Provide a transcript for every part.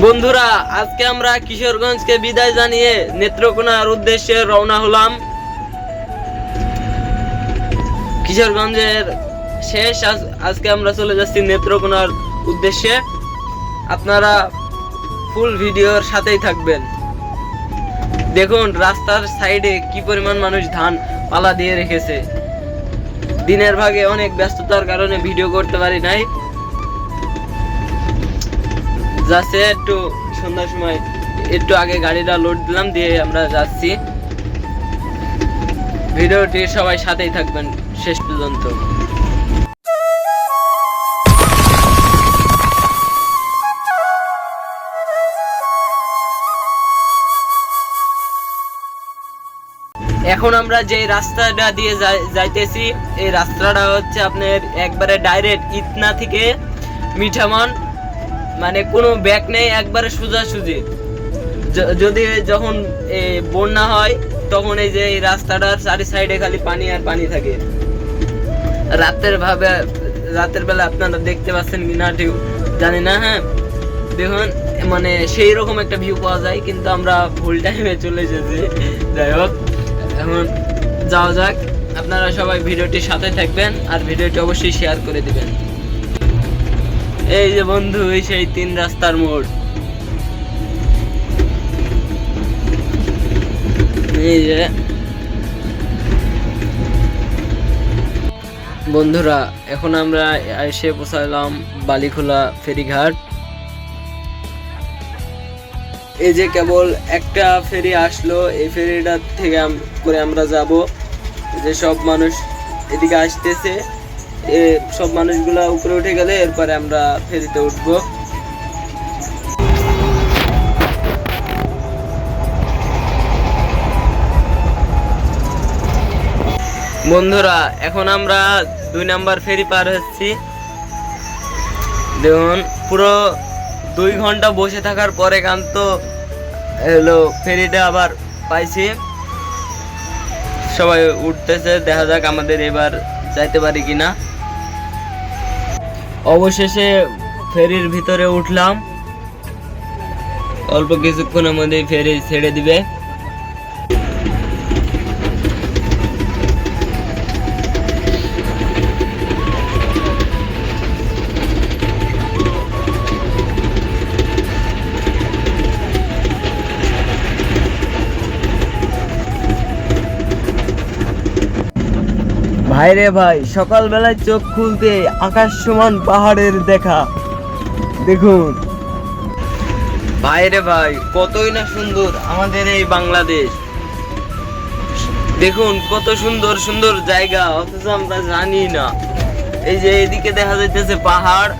বন্ধুরা, আজকে আমরা কিশোরগঞ্জকে বিদায় জানিয়ে নেত্রকোনার উদ্দেশ্যে রওনা হলাম। কিশোরগঞ্জের শেষ, আজ- আজকে আমরা চলে যাচ্ছি নেত্রকোনার উদ্দেশ্যে। আপনারা ফুল ভিডিওর সাথেই থাকবেন। দেখুন, রাস্তার সাইডে কি পরিমাণ মানুষ ধান পালা দিয়ে রেখেছে। দিনের ভাগে অনেক ব্যস্ততার কারণে ভিডিও করতে পারি নাই। যাচ্ছে একটু সন্ধ্যার সময় একটু আগে গাড়িটা লোড দিলাম, দিয়ে আমরা যাচ্ছি। ভিডিওটি সবাই সাথেই থাকবেন, শেষ পর্যন্ত। এখন আমরা যে রাস্তাটা দিয়ে যাই- যাইতেছি, এই রাস্তাটা হচ্ছে আপনার একবারে ডাইরেক্ট ইতনা থেকে মিঠামন মানে কোনো ব্যাগ নেই, একবারে সোজাসুজি। যদি যখন বন্যা হয়, তখন এই যে এই রাস্তাটার চারি সাইডে খালি পানি আর পানি থাকে। রাতের ভাবে, রাতের বেলা আপনারা দেখতে পাচ্ছেন কিনা ঠিক জানি না হ্যাঁ? দেখুন মানে সেই রকম একটা ভিউ পাওয়া যায়, কিন্তু আমরা ভুল টাইমে চলে এসেছি। যাই হোক, এখন যাওয়া যাক। আপনারা সবাই ভিডিওটির সাথে থাকবেন, আর ভিডিওটি অবশ্যই শেয়ার করে দিবেন। এই যে বন্ধু, এই সেই তিন রাস্তার মোড়। এই যে। বন্ধুরা, এখন আমরা এসে পৌঁছালাম বালিখোলা ফেরিঘাট। এই যে কেবল একটা ফেরি আসলো, এই ফেরিটা থেকে করে আমরা যাব। যে সব মানুষ এদিকে আসতেছে। সব মানুষগুলা উপরে উঠে গেলে এরপরে আমরা ফেরিতে উঠবো। বন্ধুরা, এখন আমরা দুই নাম্বার ফেরি পার হচ্ছি। দেখুন, পুরো দুই ঘণ্টা বসে থাকার পরে কান্ত হলো ফেরিটা আবার পাইছি। সবাই উঠতেছে, দেখা যাক আমাদের এবার যাইতে পারি কিনা। অবশেষে ফেরির ভিতরে উঠলাম। অল্প কিছুক্ষণের মধ্যেই ফেরি ছেড়ে দিবে। ভাই রে ভাই, সকালবেলায় চোখ খুলতে আকাশ সমান পাহাড়ের দেখা। দেখুন। ভাই রে ভাই, কতই না সুন্দর আমাদের এই বাংলাদেশ। দেখুন, কত সুন্দর সুন্দর জায়গা, অথচ আমরা জানি না। এই যে এদিকে দেখা যাইতেছে পাহাড়,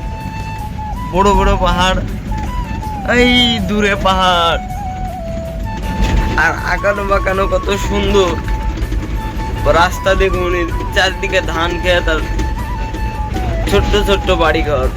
বড় বড় পাহাড়, এই দূরে পাহাড়। আর আঁকানো বাঁকানো কত সুন্দর। রাস্তা দেখুন চারদিকে ধান খেত আর ছোট্ট ছোট্ট বাড়ি ঘর